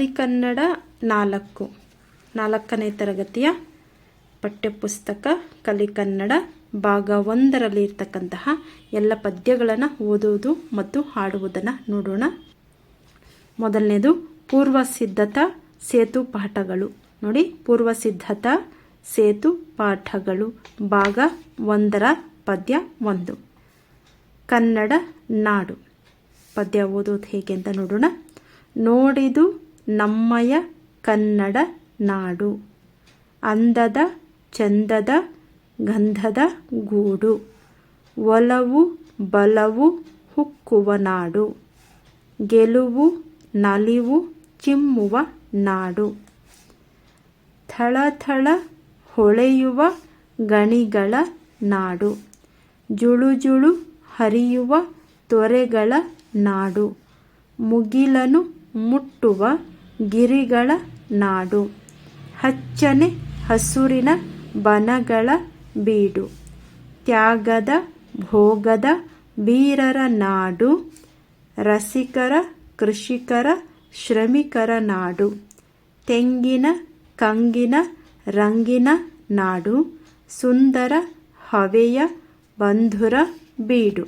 ಕಲಿಕನ್ನಡ ನಾಲ್ಕು. ನಾಲ್ಕನೇ ತರಗತಿಯ ಪಠ್ಯಪುಸ್ತಕ ಕಲಿ ಕನ್ನಡ ಭಾಗ ಒಂದರಲ್ಲಿ ಇರ್ತಕ್ಕಂತಹ ಎಲ್ಲ ಪದ್ಯಗಳನ್ನು ಓದುವುದು ಮತ್ತು ಹಾಡುವುದನ್ನು ನೋಡೋಣ. ಮೊದಲನೇದು, ಪೂರ್ವ ಸಿದ್ಧತಾ ಸೇತು ಪಾಠಗಳು. ನೋಡಿ, ಪೂರ್ವ ಸಿದ್ಧತಾ ಸೇತು ಪಾಠಗಳು. ಭಾಗ ಒಂದರ ಪದ್ಯ ಒಂದು. ಕನ್ನಡ ನಾಡು. ಪದ್ಯ ಓದೋದು ಹೇಗೆ ಅಂತ ನೋಡೋಣ. ನೋಡಿದು ನಮ್ಮಯ ಕನ್ನಡ ನಾಡು. ಅಂದದ, ಚಂದದ, ಗಂಧದ ಗೂಡು. ಒಲವು, ಬಲವು ಹುಕ್ಕುವ ನಾಡು. ಗೆಲುವು, ನಲಿವು ಚಿಮ್ಮುವ ನಾಡು. ಥಳಥಳ ಹೊಳೆಯುವ ಗಣಿಗಳ ನಾಡು. ಜುಳುಜುಳು ಜುಳು ಹರಿಯುವ ತೊರೆಗಳ ನಾಡು. ಮುಗಿಲನು ಮುಟ್ಟುವ ಗಿರಿಗಳ ನಾಡು. ಹಚ್ಚನೆ ಹಸುರಿನ ಬನಗಳ ಬೀಡು. ತ್ಯಾಗದ ಭೋಗದ ವೀರರ ನಾಡು. ರಸಿಕರ, ಕೃಷಿಕರ, ಶ್ರಮಿಕರ ನಾಡು. ತೆಂಗಿನ, ಕಂಗಿನ, ರಂಗಿನ ನಾಡು. ಸುಂದರ, ಹವೆಯ, ಬಂಧುರ ಬೀಡು.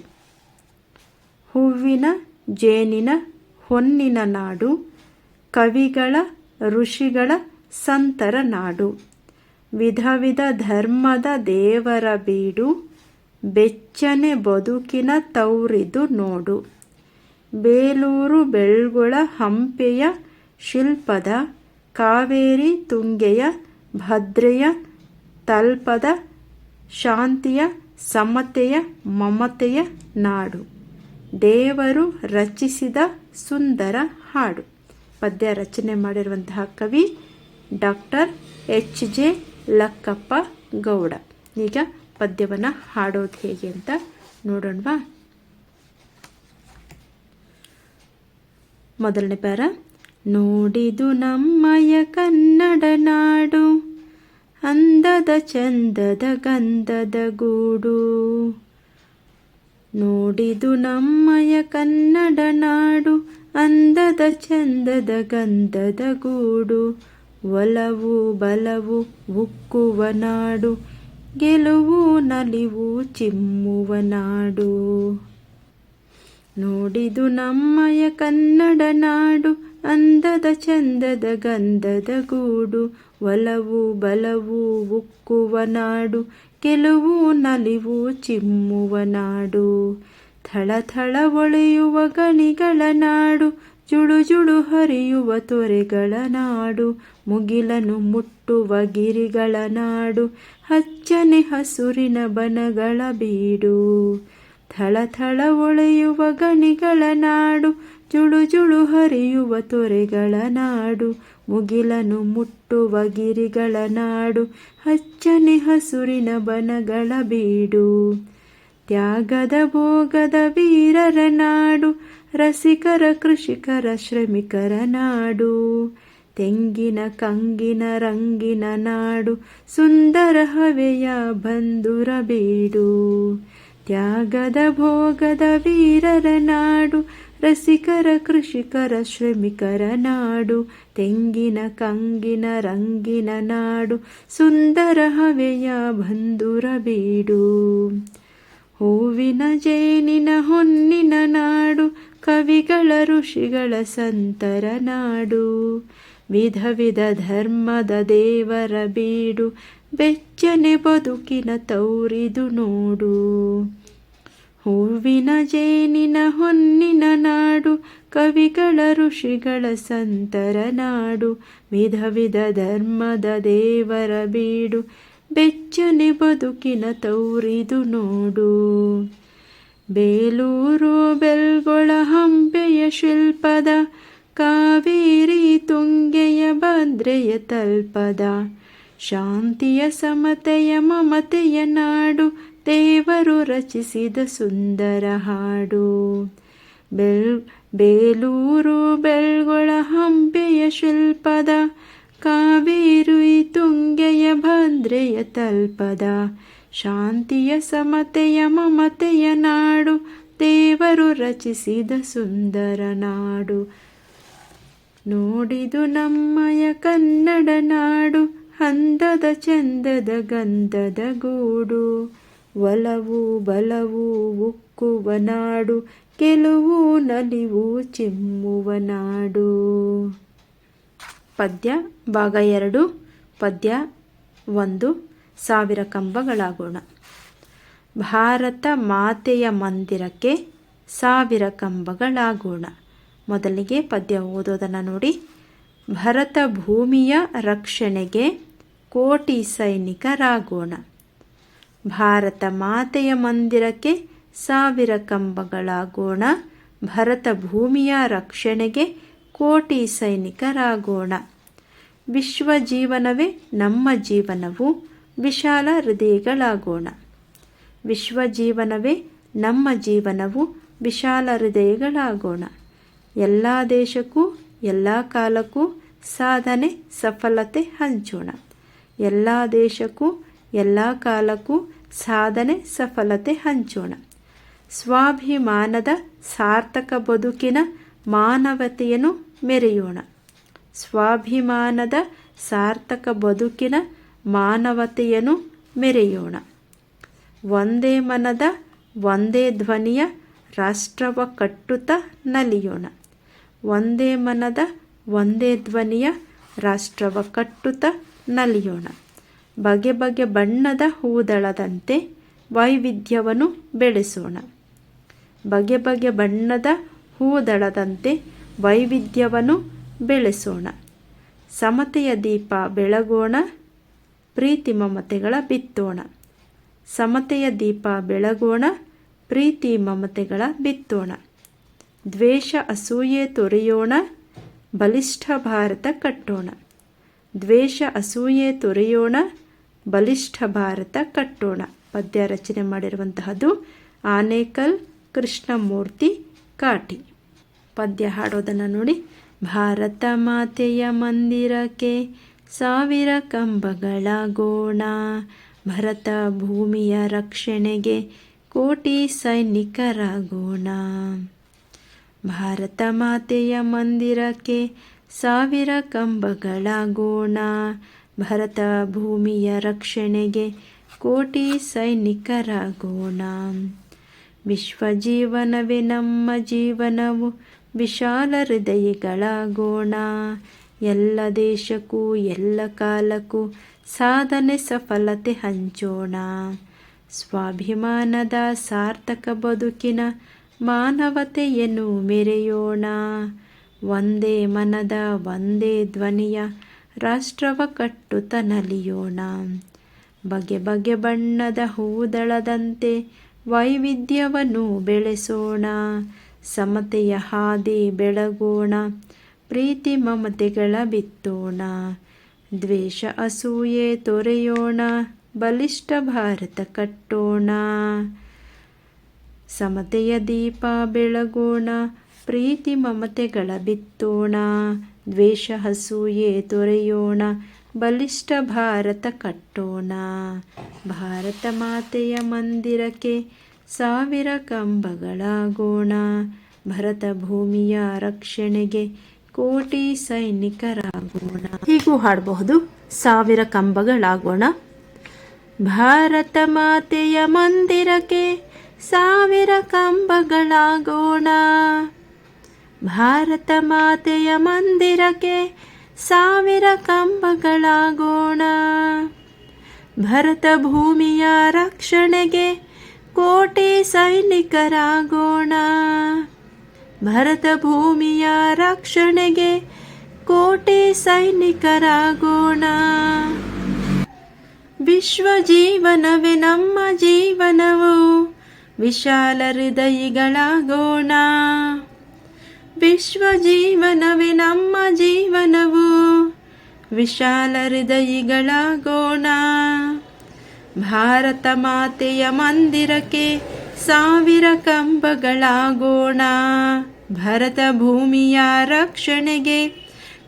ಹೂವಿನ, ಜೇನಿನ, ಹೊನ್ನಿನ ನಾಡು. ಕವಿಗಳ ಋಷಿಗಳ ಸಂತರ ನಾಡು. ವಿಧ ವಿಧ ಧರ್ಮದ ದೇವರ ಬೀಡು, ಬೆಚ್ಚನೆ ಬದುಕಿನ ತೌರಿದು ನೋಡು. ಬೇಲೂರು ಬೆಳ್ಗುಳ ಹಂಪೆಯ ಶಿಲ್ಪದ, ಕಾವೇರಿ ತುಂಗೆಯ ಭದ್ರೆಯ ತಲ್ಪದ ಶಾಂತಿಯ ಸಮತೆಯ ಮಮತೆಯ ನಾಡು. ದೇವರು ರಚಿಸಿದ ಸುಂದರ ಹಾಡು. ಪದ್ಯ ರಚನೆ ಮಾಡಿರುವಂತಹ ಕವಿ doctor H J Lakkappa Gowda. ಈಗ ಪದ್ಯವನ್ನು ಹಾಡೋದು ಹೇಗೆ ಅಂತ ನೋಡೋಣವಾ? ಮೊದಲನೇ ಪ್ಯಾರ. ನೋಡಿದು ನಮ್ಮಯ ಕನ್ನಡ ನಾಡು, ಅಂದದ ಚಂದದ ಗಂಧದ ಗೂಡು. ನೋಡಿದು ನಮ್ಮಯ ಕನ್ನಡ ನಾಡು ಅಂದದ ಚಂದದ ಗಂಧದ ಗೂಡು, ಒಲವು ಬಲವು ಉಕ್ಕುವ ನಾಡು, ಗೆಲುವು ನಲಿವು ಚಿಮ್ಮುವ ನಾಡು. ನೋಡಿದು ನಮ್ಮಯ ಕನ್ನಡ ನಾಡು, ಅಂದದ ಚಂದದ ಗಂಧದ ಗೂಡು, ಒಲವು ಬಲವು ಉಕ್ಕುವ ನಾಡು, ಗೆಲುವು ನಲಿವು ಚಿಮ್ಮುವ ನಾಡು. ಥಳಥಳ ಒಳೆಯುವ ಗಣಿಗಳ ನಾಡು, ಜುಳು ಜುಳು ಹರಿಯುವ ತೊರೆಗಳ ನಾಡು, ಮುಗಿಲನು ಮುಟ್ಟುವ ಗಿರಿಗಳ ನಾಡು, ಹಚ್ಚನೆ ಹಸುರಿನ ಬನಗಳ ಬೀಡು. ಥಳಥಳ ಒಳೆಯುವ ಗಣಿಗಳ ನಾಡು, ಜುಳು ಜುಳು ಹರಿಯುವ ತೊರೆಗಳ ನಾಡು, ಮುಗಿಲನು ಮುಟ್ಟುವ ಗಿರಿಗಳ ನಾಡು, ಹಚ್ಚನೆ ಹಸುರಿನ ಬನಗಳ ಬೀಡು. ತ್ಯಾಗದ ಭೋಗದ ವೀರರ ನಾಡು, ರಸಿಕರ, ಕೃಷಿಕರ, ಶ್ರಮಿಕರ ನಾಡು. ತೆಂಗಿನ, ಕಂಗಿನ, ರಂಗಿನ ನಾಡು, ಸುಂದರ ಹವೆಯ ಬಂಧುರ ಬೀಡು. ತ್ಯಾಗದ ಭೋಗದ ವೀರರ ನಾಡು, ರಸಿಕರ, ಕೃಷಿಕರ, ಶ್ರಮಿಕರ ನಾಡು. ತೆಂಗಿನ, ಕಂಗಿನ, ರಂಗಿನ ನಾಡು, ಸುಂದರ ಹವೆಯ ಬಂಧುರ ಬೀಡು. ಹೂವಿನ ಜೇನಿನ ಹೊನ್ನಿನ ನಾಡು, ಕವಿಗಳ ಋಷಿಗಳ ಸಂತರ ನಾಡು. ವಿಧ ವಿಧ ಧರ್ಮದ ದೇವರ ಬೀಡು, ಬೆಚ್ಚನೆ ಬದುಕಿನ ತೌರಿದು ನೋಡು. ಹೂವಿನ ಜೇನಿನ ಹೊನ್ನಿನ ನಾಡು, ಕವಿಗಳ ಋಷಿಗಳ ಸಂತರ ನಾಡು. ವಿಧ ವಿಧ ಧರ್ಮದ ದೇವರ ಬೀಡು ಬೆಚ್ಚನೆ ಬದುಕಿನ ತೌರಿದು ನೋಡು. ಬೇಲೂರು ಬೆಲ್ಗೊಳ ಹಂಪೆಯ ಶಿಲ್ಪದ, ಕಾವೇರಿ ತುಂಗೆಯ ಭದ್ರೆಯ ತಲ್ಪದ. ಶಾಂತಿಯ ಸಮತೆಯ ಮಮತೆಯ ನಾಡು, ದೇವರು ರಚಿಸಿದ ಸುಂದರ ಹಾಡು. ಬೆಲ್, ಬೇಲೂರು ಬೆಳ್ಗೊಳ ಹಂಪೆಯ ಶಿಲ್ಪದ ಕಾವೇರಿ ತುಂಗೆಯ ಭದ್ರೆಯ ತಲ್ಪದ, ಶಾಂತಿಯ ಸಮತೆಯ ಮಮತೆಯ ನಾಡು, ದೇವರು ರಚಿಸಿದ ಸುಂದರ ನಾಡು. ನೋಡಿದು ನಮ್ಮಯ ಕನ್ನಡ ನಾಡು, ಹಂದದ ಚಂದದ ಗಂಧದ ಗೂಡು. ಒಲವು, ಬಲವು, ಉಕ್ಕುವ ನಾಡು, ಗೆಲುವು, ನಲಿವು, ಚಿಮ್ಮುವ ನಾಡು. ಪದ್ಯ, ಭಾಗ ಎರಡು, ಪದ್ಯ ಒಂದು, ಸಾವಿರ ಕಂಬಗಳಾಗೋಣ. ಭಾರತ ಮಾತೆಯ ಮಂದಿರಕ್ಕೆ ಸಾವಿರ ಕಂಬಗಳಾಗೋಣ. ಮೊದಲಿಗೆ ಪದ್ಯ ಓದೋದನ್ನು ನೋಡಿ. ಭರತ ಭೂಮಿಯ ರಕ್ಷಣೆಗೆ ಕೋಟಿ ಸೈನಿಕರಾಗೋಣ. ಭಾರತ ಮಾತೆಯ ಮಂದಿರಕ್ಕೆ ಸಾವಿರ ಕಂಬಗಳಾಗೋಣ. ಭರತ ಭೂಮಿಯ ರಕ್ಷಣೆಗೆ ಕೋಟಿ ಸೈನಿಕರಾಗೋಣ. ವಿಶ್ವ ಜೀವನವೇ ನಮ್ಮ ಜೀವನವು? ವಿಶಾಲ ಹೃದಯಗಳಾಗೋಣ. ವಿಶ್ವ ಜೀವನವೇ ನಮ್ಮ ಜೀವನವು? ವಿಶಾಲ ಹೃದಯಗಳಾಗೋಣ. ಎಲ್ಲ ದೇಶಕ್ಕೂ, ಎಲ್ಲ ಕಾಲಕ್ಕೂ ಸಾಧನೆ, ಸಫಲತೆ ಹಂಚೋಣ. ಎಲ್ಲ ದೇಶಕ್ಕೂ, ಎಲ್ಲ ಕಾಲಕ್ಕೂ ಸಾಧನೆ, ಸಫಲತೆ ಹಂಚೋಣ. ಸ್ವಾಭಿಮಾನದ ಸಾರ್ಥಕ ಬದುಕಿನ ಮಾನವತೆಯನ್ನು ಮೆರೆಯೋಣ. ಸ್ವಾಭಿಮಾನದ ಸಾರ್ಥಕ ಬದುಕಿನ ಮಾನವತೆಯನ್ನು ಮೆರೆಯೋಣ. ಒಂದೇ ಮನದ, ಒಂದೇ ಧ್ವನಿಯ ರಾಷ್ಟ್ರವ ಕಟ್ಟುತ್ತ ನಲಿಯೋಣ. ಒಂದೇ ಮನದ, ಒಂದೇ ಧ್ವನಿಯ ರಾಷ್ಟ್ರವ ಕಟ್ಟುತ್ತ ನಲಿಯೋಣ. ಬಗೆ ಬಗೆ ಬಣ್ಣದ ಹೂದಳದಂತೆ ವೈವಿಧ್ಯವನ್ನು ಬೆಳೆಸೋಣ. ಬಗೆ ಬಗೆ ಬಣ್ಣದ ಹೂದಳದಂತೆ ವೈವಿಧ್ಯವನ್ನು ಬೆಳೆಸೋಣ. ಸಮತೆಯ ದೀಪ ಬೆಳಗೋಣ, ಪ್ರೀತಿ ಮಮತೆಗಳ ಬಿತ್ತೋಣ. ಸಮತೆಯ ದೀಪ ಬೆಳಗೋಣ, ಪ್ರೀತಿ ಮಮತೆಗಳ ಬಿತ್ತೋಣ. ದ್ವೇಷ ಅಸೂಯೆ ತೊರೆಯೋಣ, ಬಲಿಷ್ಠ ಭಾರತ ಕಟ್ಟೋಣ. ದ್ವೇಷ ಅಸೂಯೆ ತೊರೆಯೋಣ, ಬಲಿಷ್ಠ ಭಾರತ ಕಟ್ಟೋಣ. ಪದ್ಯ ರಚನೆ ಮಾಡಿರುವಂತಹದ್ದು ಆನೇಕಲ್ ಕೃಷ್ಣಮೂರ್ತಿ ಕಾಟಿ. ಪದ್ಯ ಹಾಡೋದನ್ನು ನೋಡಿ. ಭಾರತ ಮಾತೆಯ ಮಂದಿರಕ್ಕೆ ಸಾವಿರ ಕಂಬಗಳಾಗೋಣ ಭರತ ಭೂಮಿಯ ರಕ್ಷಣೆಗೆ ಕೋಟಿ ಸೈನಿಕರಾಗೋಣ ಭಾರತ ಮಾತೆಯ ಮಂದಿರಕ್ಕೆ ಸಾವಿರ ಕಂಬಗಳಾಗೋಣ ಭರತ ಭೂಮಿಯ ರಕ್ಷಣೆಗೆ ಕೋಟಿ ಸೈನಿಕರಾಗೋಣ ವಿಶ್ವ ಜೀವನವೇ ನಮ್ಮ ಜೀವನವು. ವಿಶಾಲ ಹೃದಯಗಳಾಗೋಣ ಎಲ್ಲ ದೇಶಕ್ಕೂ, ಎಲ್ಲ ಕಾಲಕ್ಕೂ ಸಾಧನೆ ಸಫಲತೆ ಹಂಚೋಣ. ಸ್ವಾಭಿಮಾನದ ಸಾರ್ಥಕ ಬದುಕಿನ ಮಾನವತೆಯನ್ನು ಮೆರೆಯೋಣ. ಒಂದೇ ಮನದ, ಒಂದೇ ಧ್ವನಿಯ ರಾಷ್ಟ್ರವ ಕಟ್ಟುತ್ತ ನಲಿಯೋಣ. ಬಗೆ ಬಗೆ ಬಣ್ಣದ ಹೂದಳದಂತೆ ವೈವಿಧ್ಯವನ್ನು ಬೆಳೆಸೋಣ. ಸಮತೆಯ ಹಾದಿ ಬೆಳಗೋಣ, ಪ್ರೀತಿ ಮಮತೆಗಳ ಬಿತ್ತೋಣ. ದ್ವೇಷ ಅಸೂಯೆ ತೊರೆಯೋಣ, ಬಲಿಷ್ಠ ಭಾರತ ಕಟ್ಟೋಣ. ಸಮತೆಯ ದೀಪ ಬೆಳಗೋಣ, ಪ್ರೀತಿ ಮಮತೆಗಳ ಬಿತ್ತೋಣ. ದ್ವೇಷ ಹಸೂಯೆ ತೊರೆಯೋಣ, ಬಲಿಷ್ಠ ಭಾರತ ಕಟ್ಟೋಣ. ಭಾರತ ಮಾತೆಯ ಮಂದಿರಕ್ಕೆ ಸಾವಿರ ಕಂಬಗಳಾಗೋಣ. ಭರತ ಭೂಮಿಯ ರಕ್ಷಣೆಗೆ ಕೋಟಿ ಸೈನಿಕರಾಗೋಣ. ಹೀಗೂ ಹಾಡಬಹುದು, ಸಾವಿರ ಕಂಬಗಳಾಗೋಣ. ಭಾರತ ಮಾತೆಯ ಮಂದಿರಕ್ಕೆ ಸಾವಿರ ಕಂಬಗಳಾಗೋಣ. ಭಾರತ ಮಾತೆಯ ಮಂದಿರಕ್ಕೆ ಸಾವಿರ ಕಂಬಗಳಾಗೋಣ. ಭರತ ಭೂಮಿಯ ರಕ್ಷಣೆಗೆ ಕೋಟಿ ಸೈನಿಕರಾಗೋಣ. ಭರತ ಭೂಮಿಯ ರಕ್ಷಣೆಗೆ ಕೋಟೆ ಸೈನಿಕರಾಗೋಣ. ವಿಶ್ವ ಜೀವನವೇ ನಮ್ಮ ಜೀವನವು ವಿಶಾಲ ಹೃದಯಿಗಳಾಗೋಣ. ವಿಶ್ವ ಜೀವನವೇ ನಮ್ಮ ಜೀವನವು ವಿಶಾಲ ಹೃದಯಿಗಳಾಗೋಣ. ಭಾರತ ಮಾತೆಯ ಮಂದಿರಕ್ಕೆ ಸಾವಿರ ಕಂಬಗಳಾಗೋಣ. ಭರತ ಭೂಮಿಯ ರಕ್ಷಣೆಗೆ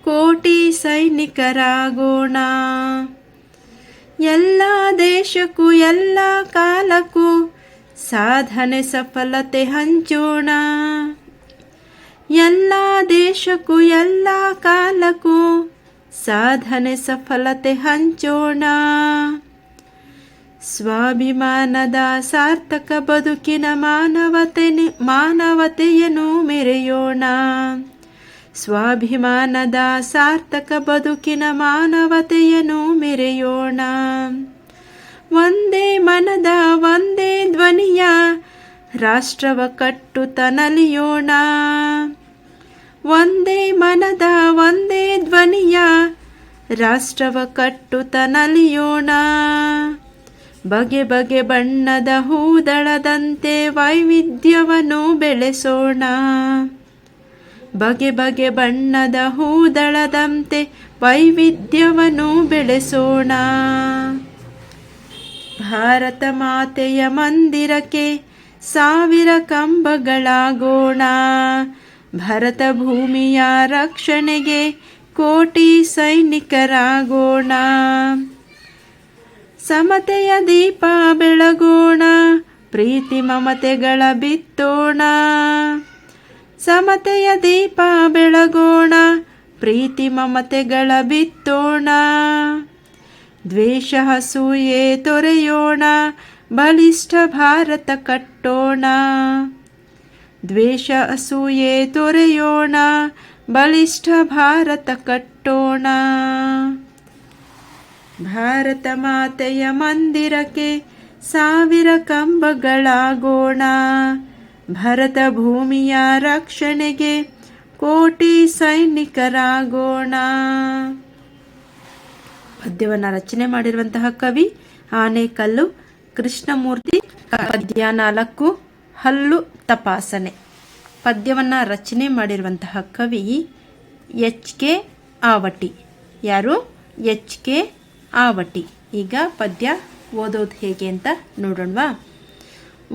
ಕೋಟಿ ಸೈನಿಕರಾಗೋಣ. ಎಲ್ಲ ದೇಶಕ್ಕೂ, ಎಲ್ಲ ಕಾಲಕ್ಕೂ ಸಾಧನೆ ಸಫಲತೆ ಹಂಚೋಣ. ಎಲ್ಲ ದೇಶ ದೇಶಕ್ಕೂ, ಎಲ್ಲ ಕಾಲಕ್ಕೂ ಸಾಧನೆ ಸಫಲತೆ ಹಂಚೋಣ. ಸ್ವಾಭಿಮಾನದ ಸಾರ್ಥಕ ಬದುಕಿನ ಮಾನವತೆ ಮಾನವತೆಯನ್ನು ಮೆರೆಯೋಣ. ಸ್ವಾಭಿಮಾನದ ಸಾರ್ಥಕ ಬದುಕಿನ ಮಾನವತೆಯನ್ನು ಮೆರೆಯೋಣ. ಒಂದೇ ಮನದ ಒಂದೇ ಧ್ವನಿಯ ರಾಷ್ಟ್ರವ ಕಟ್ಟುತ್ತ ನಲಿಯೋಣ. ಒಂದೇ ಮನದ ಒಂದೇ ಧ್ವನಿಯ ರಾಷ್ಟ್ರವ ಕಟ್ಟುತ್ತ ಬಗೆ ಬಗೆ ಬಣ್ಣದ ಹೂದಳದಂತೆ ವೈವಿಧ್ಯವನ್ನು ಬೆಳೆಸೋಣ. ಬಗೆ ಬಗೆ ಬಣ್ಣದ ಹೂದಳದಂತೆ ವೈವಿಧ್ಯವನ್ನು ಬೆಳೆಸೋಣ. ಭಾರತ ಮಾತೆಯ ಮಂದಿರಕ್ಕೆ ಸಾವಿರ ಕಂಬಗಳಾಗೋಣ. ಭರತ ಭೂಮಿಯ ರಕ್ಷಣೆಗೆ ಕೋಟಿ ಸೈನಿಕರಾಗೋಣ. ಸಮತೆಯ ದೀಪ ಬೆಳಗೋಣ, ಪ್ರೀತಿ ಮಮತೆಗಳ ಬಿತ್ತೋಣ. ಸಮತೆಯ ದೀಪ ಬೆಳಗೋಣ, ಪ್ರೀತಿ ಮಮತೆಗಳ ಬಿತ್ತೋಣ. ದ್ವೇಷ ಹಸೂಯೆ ತೊರೆಯೋಣ, ಬಲಿಷ್ಠ ಭಾರತ ಕಟ್ಟೋಣ. ದ್ವೇಷ ಅಸೂಯೆ ತೊರೆಯೋಣ, ಬಲಿಷ್ಠ ಭಾರತ ಕಟ್ಟೋಣ. ಭಾರತ ಮಾತೆಯ ಮಂದಿರಕ್ಕೆ ಸಾವಿರ ಕಂಬಗಳಾಗೋಣ. ಭರತ ಭೂಮಿಯ ರಕ್ಷಣೆಗೆ ಕೋಟಿ ಸೈನಿಕರಾಗೋಣ. ಪದ್ಯವನ್ನು ರಚನೆ ಮಾಡಿರುವಂತಹ ಕವಿ ಆನೇಕಲ್ಲು ಕೃಷ್ಣಮೂರ್ತಿ ಪದ್ಯ ನಾಲ್ಕು ಹಲ್ಲು ತಪಾಸಣೆ. ಪದ್ಯವನ್ನು ರಚನೆ ಮಾಡಿರುವಂತಹ ಕವಿ ಎಚ್ ಕೆ ಆವಟಿ. ಯಾರು? ಎಚ್ ಕೆ ಆವಟಿ ಈಗ ಪದ್ಯ ಓದೋದು ಹೇಗೆ ಅಂತ ನೋಡೋಣವಾ?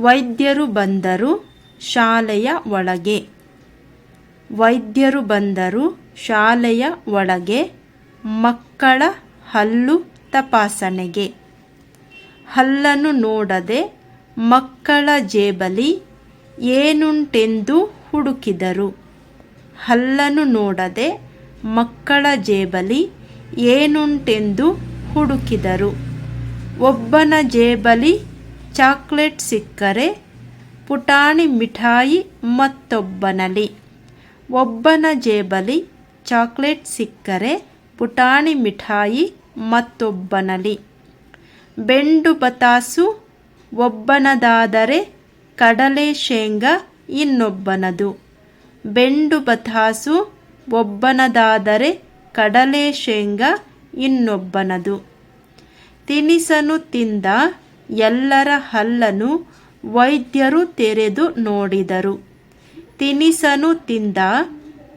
ವೈದ್ಯರು ಬಂದರು ಶಾಲೆಯ ಒಳಗೆ. ವೈದ್ಯರು ಬಂದರು ಶಾಲೆಯ ಒಳಗೆ. ಮಕ್ಕಳ ಹಲ್ಲು ತಪಾಸಣೆಗೆ. ಹಲ್ಲನ್ನು ನೋಡದೆ ಮಕ್ಕಳ ಜೇಬಲಿ ಏನುಂಟೆಂದು ಹುಡುಕಿದರು. ಹಲ್ಲನ್ನು ನೋಡದೆ ಮಕ್ಕಳ ಜೇಬಲಿ ಏನುಂಟೆಂದು ಹುಡುಕಿದರು. ಒಬ್ಬನ ಜೇಬಲಿ ಚಾಕ್ಲೇಟ್ ಸಿಕ್ಕರೆ, ಪುಟಾಣಿ ಮಿಠಾಯಿ ಮತ್ತೊಬ್ಬನಲಿ ಒಬ್ಬನ ಜೇಬಲಿ ಚಾಕ್ಲೇಟ್ ಸಿಕ್ಕರೆ, ಪುಟಾಣಿ ಮಿಠಾಯಿ ಮತ್ತೊಬ್ಬನಲಿ ಬೆಂಡು ಬತಾಸು ಒಬ್ಬನದಾದರೆ ಕಡಲೆ ಶೇಂಗಾ ಇನ್ನೊಬ್ಬನದು. ಬೆಂಡು ಬತಾಸು ಒಬ್ಬನದಾದರೆ ಕಡಲೆ ಶೇಂಗಾ ಇನ್ನೊಬ್ಬನದು. ತಿನಿಸನು ತಿಂದ ಎಲ್ಲರ ಹಲ್ಲನು ವೈದ್ಯರು ತೆರೆದು ನೋಡಿದರು. ತಿನಿಸನು ತಿಂದ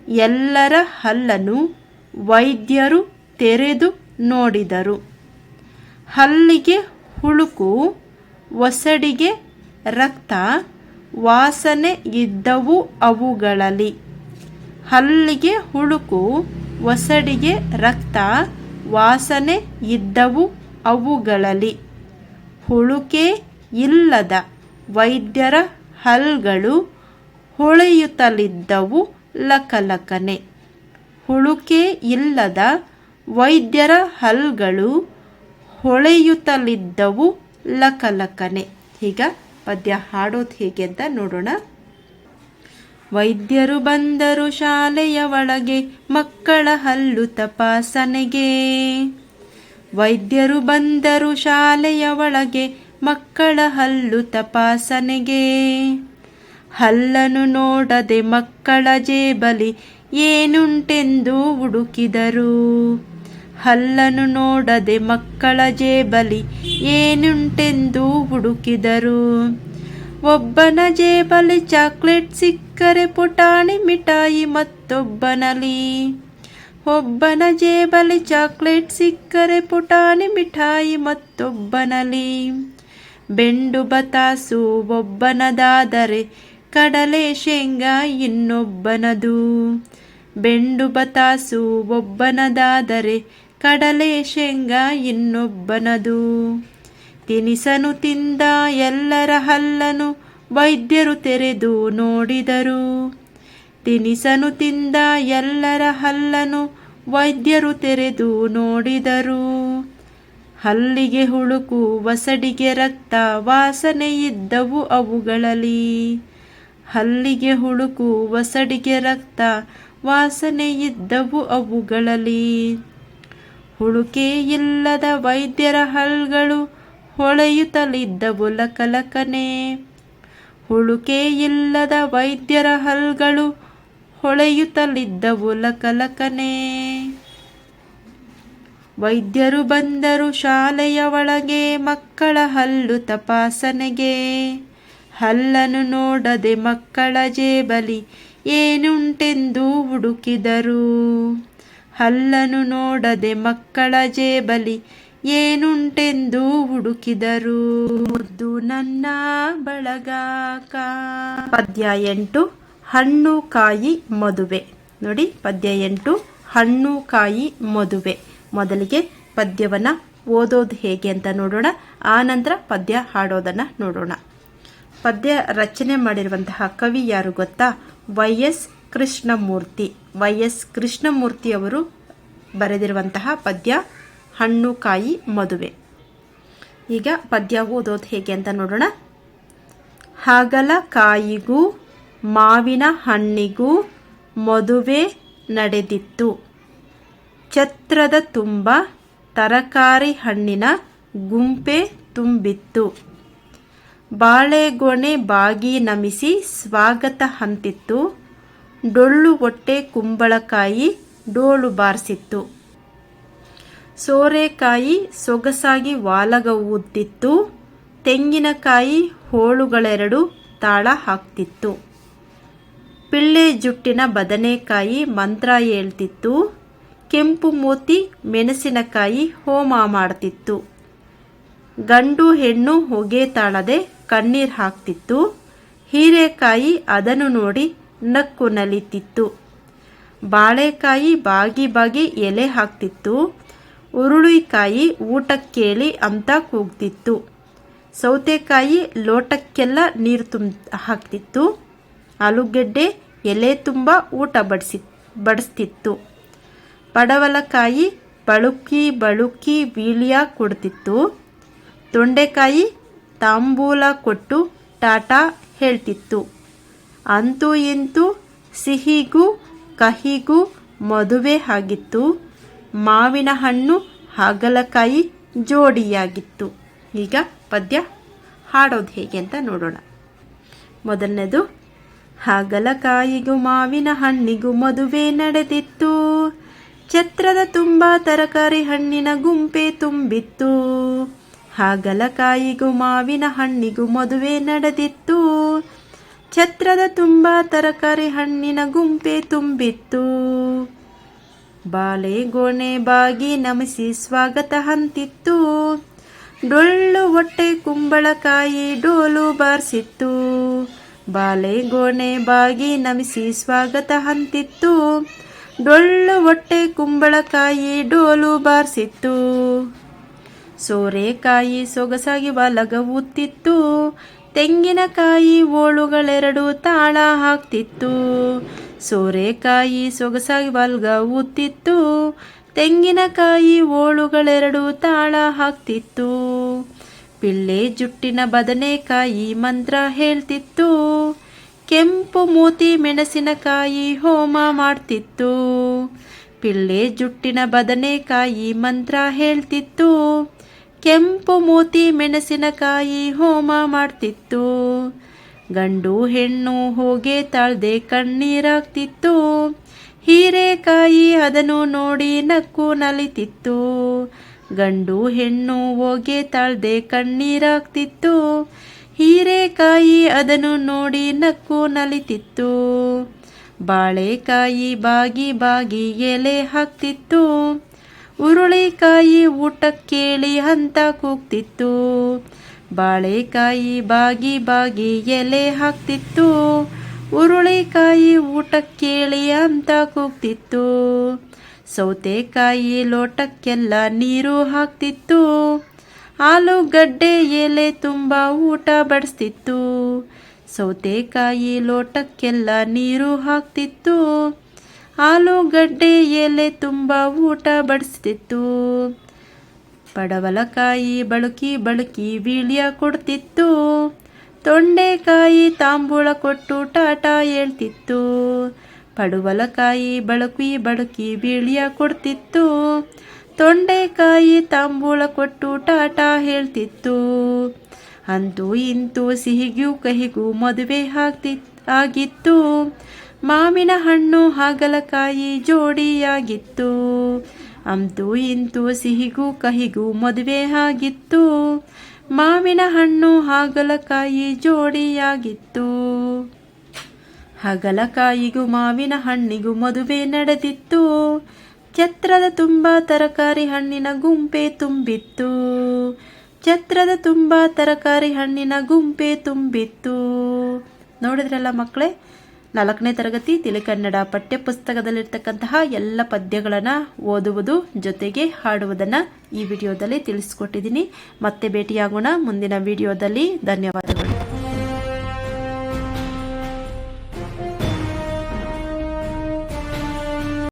ಎಲ್ಲರ ಹಲ್ಲನು ವೈದ್ಯರು ತೆರೆದು ನೋಡಿದರು. ಹಲ್ಲಿಗೆ ಹುಳುಕು ಒಸಡಿಗೆ ರಕ್ತ, ವಾಸನೆ ಇದ್ದವು ಅವುಗಳಲ್ಲಿ. ಹಲ್ಲಿಗೆ ಹುಳುಕು ಒಸಡಿಗೆ ರಕ್ತ, ವಾಸನೆ ಇದ್ದವು ಅವುಗಳಲ್ಲಿ ಹುಳುಕೆ ಇಲ್ಲದ ವೈದ್ಯರ ಹಲ್ಗಳು ಹೊಳೆಯುತ್ತಲಿದ್ದವು ಲಕಲಕನೆ. ಹುಳುಕೆ ಇಲ್ಲದ ವೈದ್ಯರ ಹಲ್ಗಳು ಹೊಳೆಯುತ್ತಲಿದ್ದವು ಲಕಲಕನೆ. ಈಗ ಪದ್ಯ ಹಾಡೋದು ಹೇಗೆ ಅಂತ ನೋಡೋಣ. ವೈದ್ಯರು ಬಂದರು ಶಾಲೆಯ ಒಳಗೆ ಮಕ್ಕಳ ಹಲ್ಲು ತಪಾಸಣೆಗೆ. ವೈದ್ಯರು ಬಂದರು ಶಾಲೆಯ ಒಳಗೆ ಮಕ್ಕಳ ಹಲ್ಲು ತಪಾಸಣೆಗೆ. ಹಲ್ಲನು ನೋಡದೆ ಮಕ್ಕಳ ಜೇಬಲಿ ಏನುಂಟೆಂದು ಹುಡುಕಿದರು. ಹಲ್ಲನು ನೋಡದೆ ಮಕ್ಕಳ ಜೇಬಲಿ ಏನುಂಟೆಂದು ಹುಡುಕಿದರು. ಒಬ್ಬನ ಜೇಬಲಿ ಚಾಕ್ಲೇಟ್ ಸಿಕ್ಕರೆ ಪುಟಾಣಿ ಮಿಠಾಯಿ ಮತ್ತೊಬ್ಬನಲಿ. ಒಬ್ಬನ ಜೇಬಲಿ ಚಾಕ್ಲೇಟ್ ಸಿಕ್ಕರೆ ಪುಟಾಣಿ ಮಿಠಾಯಿ ಮತ್ತೊಬ್ಬನಲಿ ಬೆಂಡು ಬತಾಸು ಒಬ್ಬನದಾದರೆ ಕಡಲೆ ಶೇಂಗಾ ಇನ್ನೊಬ್ಬನದು. ಬೆಂಡು ಬತಾಸು ಒಬ್ಬನದಾದರೆ ಕಡಲೆ ಶೇಂಗಾ ಇನ್ನೊಬ್ಬನದು. ತಿನಿಸನು ತಿಂದ ಎಲ್ಲರ ಹಲ್ಲನು ವೈದ್ಯರು ತೆರೆದು ನೋಡಿದರು. ತಿನಿಸನು ತಿಂದ ಎಲ್ಲರ ಹಲ್ಲನು ವೈದ್ಯರು ತೆರೆದು ನೋಡಿದರು. ಹಲ್ಲಿಗೆ ಹುಳುಕು, ವಸಡಿಗೆ ರಕ್ತ, ವಾಸನೆ ಇದ್ದವು ಅವುಗಳಲ್ಲಿ. ಹಲ್ಲಿಗೆ ಹುಳುಕು, ವಸಡಿಗೆ ರಕ್ತ, ವಾಸನೆ ಇದ್ದವು ಅವುಗಳಲ್ಲಿ. ಹುಳುಕೆ ಇಲ್ಲದ ವೈದ್ಯರ ಹಲ್ಗಳು ಹೊಳೆಯುತ್ತಲಿದ್ದವು ಲಕಲಕನೆ ಹುಳುಕೆ ಇಲ್ಲದ ವೈದ್ಯರ ಹಲ್ಗಳು ಹೊಳೆಯುತ್ತಲಿದ್ದವು ಲಕಲಕನೆ. ವೈದ್ಯರು ಬಂದರು ಶಾಲೆಯ ಒಳಗೆ, ಮಕ್ಕಳ ಹಲ್ಲು ತಪಾಸಣೆಗೆ. ಹಲ್ಲನ್ನು ನೋಡದೆ ಮಕ್ಕಳ ಜೇಬಲಿ ಏನುಂಟೆಂದು ಹುಡುಕಿದರು. ಹಲ್ಲನ್ನು ನೋಡದೆ ಮಕ್ಕಳ ಜೇಬಲಿ ಏನುಂಟೆಂದು ಹುಡುಕಿದರು. ಮುದ್ದು ನನ್ನ ಬಳಗಾಕ. ಪದ್ಯ ಎಂಟು. ಹಣ್ಣು ಕಾಯಿ ಮದುವೆ. ನೋಡಿ ಪದ್ಯ ಎಂಟು ಹಣ್ಣು ಕಾಯಿ ಮದುವೆ. ಮೊದಲಿಗೆ ಪದ್ಯವನ್ನು ಓದೋದು ಹೇಗೆ ಅಂತ ನೋಡೋಣ ಆನಂತರ ಪದ್ಯ ಹಾಡೋದನ್ನು ನೋಡೋಣ. ಪದ್ಯ ರಚನೆ ಮಾಡಿರುವಂತಹ ಕವಿ ಯಾರು ಗೊತ್ತಾ? Y S Krishnamurthy. Y S Krishnamurthy ಅವರು ಬರೆದಿರುವಂತಹ ಪದ್ಯ ಹಣ್ಣು ಕಾಯಿ ಮದುವೆ. ಈಗ ಪದ್ಯ ಓದೋದು ಹೇಗೆ ಅಂತ ನೋಡೋಣ. ಹಾಗಲ ಕಾಯಿಗೂ ಮಾವಿನ ಹಣ್ಣಿಗೂ ಮದುವೆ ನಡೆದಿತ್ತು. ಛತ್ರದ ತುಂಬ ತರಕಾರಿ ಹಣ್ಣಿನ ಗುಂಪೆ ತುಂಬಿತ್ತು. ಬಾಳೆಗೊನೆ ಬಾಗಿ ನಮಿಸಿ ಸ್ವಾಗತ ಹಂತಿತ್ತು ಡೊಳ್ಳು ಹೊಟ್ಟೆ ಕುಂಬಳಕಾಯಿ ಡೋಳು ಬಾರಿಸಿತ್ತು. ಸೋರೆಕಾಯಿ ಸೊಗಸಾಗಿ ವಾಲಗ ಊದ್ತಿತ್ತು ತೆಂಗಿನಕಾಯಿ ಹೋಳುಗಳೆರಡು ತಾಳ ಹಾಕ್ತಿತ್ತು. ಪಿಳ್ಳೆ ಜುಟ್ಟಿನ ಬದನೆಕಾಯಿ ಮಂತ್ರ ಹೇಳ್ತಿತ್ತು. ಕೆಂಪು ಮೂತಿ ಮೆಣಸಿನಕಾಯಿ ಹೋಮ ಮಾಡ್ತಿತ್ತು. ಗಂಡು ಹೆಣ್ಣು ಹೊಗೆ ತಾಳದೆ ಕಣ್ಣೀರು ಹಾಕ್ತಿತ್ತು. ಹೀರೆಕಾಯಿ ಅದನ್ನು ನೋಡಿ ನಕ್ಕು ನಲಿತಿತ್ತು. ಬಾಳೆಕಾಯಿ ಬಾಗಿ ಬಾಗಿ ಎಲೆ ಹಾಕ್ತಿತ್ತು. ಉರುಳಿಕಾಯಿ ಊಟಕ್ಕೇಳಿ ಅಂತ ಕೂಗ್ತಿತ್ತು. ಸೌತೆಕಾಯಿ ಲೋಟಕ್ಕೆಲ್ಲ ನೀರು ತುಂಬ ಹಾಕ್ತಿತ್ತು. ಆಲೂಗೆಡ್ಡೆ ಎಲೆ ತುಂಬ ಊಟ ಬಡಿಸಿ, ಬಡಿಸ್ತಿತ್ತು. ಪಡವಲಕಾಯಿ ಬಳುಕಿ ಬಳುಕಿ ಬೀಳಿಯ ಕೊಡ್ತಿತ್ತು. ತೊಂಡೆಕಾಯಿ ತಾಂಬೂಲ ಕೊಟ್ಟು ಟಾಟಾ ಹೇಳ್ತಿತ್ತು. ಅಂತೂ ಇಂತೂ ಸಿಹಿಗೂ, ಕಹಿಗೂ ಮದುವೆ ಆಗಿತ್ತು. ಮಾವಿನ ಹಣ್ಣು ಹಾಗಲಕಾಯಿ ಜೋಡಿಯಾಗಿತ್ತು. ಈಗ ಪದ್ಯ ಹಾಡೋದು ಹೇಗೆ ಅಂತ ನೋಡೋಣ. ಮೊದಲನೇದು ಹಾಗಲಕಾಯಿಗೂ ಮಾವಿನ ಹಣ್ಣಿಗೂ ಮದುವೆ ನಡೆದಿತ್ತು. ಛತ್ರದ ತುಂಬ ತರಕಾರಿ ಹಣ್ಣಿನ ಗುಂಪೆ ತುಂಬಿತ್ತು. ಹಾಗಲಕಾಯಿಗೂ ಮಾವಿನ ಹಣ್ಣಿಗೂ ಮದುವೆ ನಡೆದಿತ್ತು. ಛತ್ರದ ತುಂಬ ತರಕಾರಿ ಹಣ್ಣಿನ ಗುಂಪೆ ತುಂಬಿತ್ತು. ಬಾಳೆಗೊನೆ ಬಾಗಿ ನಮಿಸಿ ಸ್ವಾಗತ ಹಂತಿತ್ತು ಡೊಳ್ಳು ಹೊಟ್ಟೆ ಕುಂಬಳಕಾಯಿ ಡೋಲು ಬಾರಿಸಿತ್ತು. ಬಾಳೆಗೊನೆ ಬಾಗಿ ನಮಿಸಿ ಸ್ವಾಗತ ಹಂತಿತ್ತು ಡೊಳ್ಳು ಹೊಟ್ಟೆ ಕುಂಬಳಕಾಯಿ ಡೋಲು ಬಾರಿಸಿತ್ತು. ಸೋರೆಕಾಯಿ ಸೊಗಸಾಗಿ ಬಲಗವುತ್ತಿತ್ತು ತೆಂಗಿನಕಾಯಿ ಓಳುಗಳೆರಡು ತಾಳ ಹಾಕ್ತಿತ್ತು. ಸೋರೆಕಾಯಿ ಸೊಗಸಾಗಿ ಬಲ್ಗ ಊತ್ತಿತ್ತು. ತೆಂಗಿನಕಾಯಿ ಓಳುಗಳೆರಡು ತಾಳ ಹಾಕ್ತಿತ್ತು. ಪಿಳ್ಳೆ ಜುಟ್ಟಿನ ಬದನೆಕಾಯಿ ಮಂತ್ರ ಹೇಳ್ತಿತ್ತು. ಕೆಂಪು ಮೂತಿ ಮೆಣಸಿನಕಾಯಿ ಹೋಮ ಮಾಡ್ತಿತ್ತು. ಪಿಳ್ಳೆ ಜುಟ್ಟಿನ ಬದನೆಕಾಯಿ ಮಂತ್ರ ಹೇಳ್ತಿತ್ತು. ಕೆಂಪು ಮೂತಿ ಮೆಣಸಿನಕಾಯಿ ಹೋಮ ಮಾಡ್ತಿತ್ತು. ಗಂಡು ಹೆಣ್ಣು ಹೋಗೆ ತಾಳ್ದೆ ಕಣ್ಣೀರಾಗ್ತಿತ್ತು. ಹೀರೆಕಾಯಿ ಅದನ್ನು ನೋಡಿ ನಕ್ಕು ನಲಿತಿತ್ತು. ಗಂಡು ಹೆಣ್ಣು ಹೋಗೆ ತಾಳ್ದೆ ಕಣ್ಣೀರಾಗ್ತಿತ್ತು. ಹೀರೆಕಾಯಿ ಅದನ್ನು ನೋಡಿ ನಕ್ಕು ನಲಿತಿತ್ತು. ಬಾಳೆಕಾಯಿ ಬಾಗಿ ಬಾಗಿ ಎಲೆ ಹಾಕ್ತಿತ್ತು. ಉರುಳಿಕಾಯಿ ಊಟಕ್ಕೇಳಿ ಅಂತ ಕೂಗ್ತಿತ್ತು. ಬಾಳೆಕಾಯಿ ಬಾಗಿ ಬಾಗಿ ಎಲೆ ಹಾಕ್ತಿತ್ತು. ಉರುಳಿಕಾಯಿ ಊಟಕ್ಕೇಳಿ ಅಂತ ಕೂಗ್ತಿತ್ತು. ಸೌತೆಕಾಯಿ ಲೋಟಕ್ಕೆಲ್ಲ ನೀರು ಹಾಕ್ತಿತ್ತು. ಆಲೂಗಡ್ಡೆ ಎಲೆ ತುಂಬ ಊಟ ಬಡಿಸ್ತಿತ್ತು. ಸೌತೆಕಾಯಿ ಲೋಟಕ್ಕೆಲ್ಲ ನೀರು ಹಾಕ್ತಿತ್ತು. ಆಲೂಗಡ್ಡೆ ಎಲೆ ತುಂಬ ಊಟ ಬಡಿಸ್ತಿತ್ತು. ಪಡವಲಕಾಯಿ ಬಳಕಿ ಬಳಕಿ ಬೀಳ್ಯ ಕೊಡ್ತಿತ್ತು. ತೊಂಡೆಕಾಯಿ ತಾಂಬೂಳ ಕೊಟ್ಟು ಟಾಟಾ ಹೇಳ್ತಿತ್ತು. ಪಡುವಲಕಾಯಿ ಬಳಕಿ ಬಳಕಿ ಬೀಳಿಯ ಕೊಡ್ತಿತ್ತು. ತೊಂಡೆಕಾಯಿ ತಾಂಬೂಳ ಕೊಟ್ಟು ಟಾಟ ಹೇಳ್ತಿತ್ತು. ಅಂತೂ ಇಂತೂ ಸಿಹಿಗೂ ಕಹಿಗೂ ಮದುವೆ ಆಗ್ತಿ, ಆಗಿತ್ತು. ಮಾವಿನ ಹಣ್ಣು ಹಾಗಲಕಾಯಿ ಜೋಡಿಯಾಗಿತ್ತು. ಅಂತೂ ಇಂತೂ ಸಿಹಿಗೂ ಕಹಿಗೂ ಮದುವೆ ಆಗಿತ್ತು. ಮಾವಿನ ಹಣ್ಣು ಹಾಗಲಕಾಯಿ ಜೋಡಿಯಾಗಿತ್ತು. ಹಾಗಲಕಾಯಿಗೂ ಮಾವಿನ ಹಣ್ಣಿಗೂ ಮದುವೆ ನಡೆದಿತ್ತು. ಛತ್ರದ ತುಂಬ ತರಕಾರಿ ಹಣ್ಣಿನ ಗುಂಪೆ ತುಂಬಿತ್ತು. ಛತ್ರದ ತುಂಬ ತರಕಾರಿ ಹಣ್ಣಿನ ಗುಂಪೆ ತುಂಬಿತ್ತು. ನೋಡಿದ್ರಲ್ಲ ಮಕ್ಕಳೇ, ನಾಲ್ಕನೇ ತರಗತಿ ತಿಲಿಕನ್ನಡ ಪಠ್ಯಪುಸ್ತಕದಲ್ಲಿರ್ತಕ್ಕಂತಹ ಎಲ್ಲ ಪದ್ಯಗಳನ್ನು ಓದುವುದು ಜೊತೆಗೆ ಹಾಡುವುದನ್ನು ಈ ವಿಡಿಯೋದಲ್ಲಿ ತಿಳಿಸ್ಕೊಟ್ಟಿದ್ದೀನಿ. ಮತ್ತೆ ಭೇಟಿಯಾಗೋಣ ಮುಂದಿನ ವಿಡಿಯೋದಲ್ಲಿ. ಧನ್ಯವಾದಗಳು.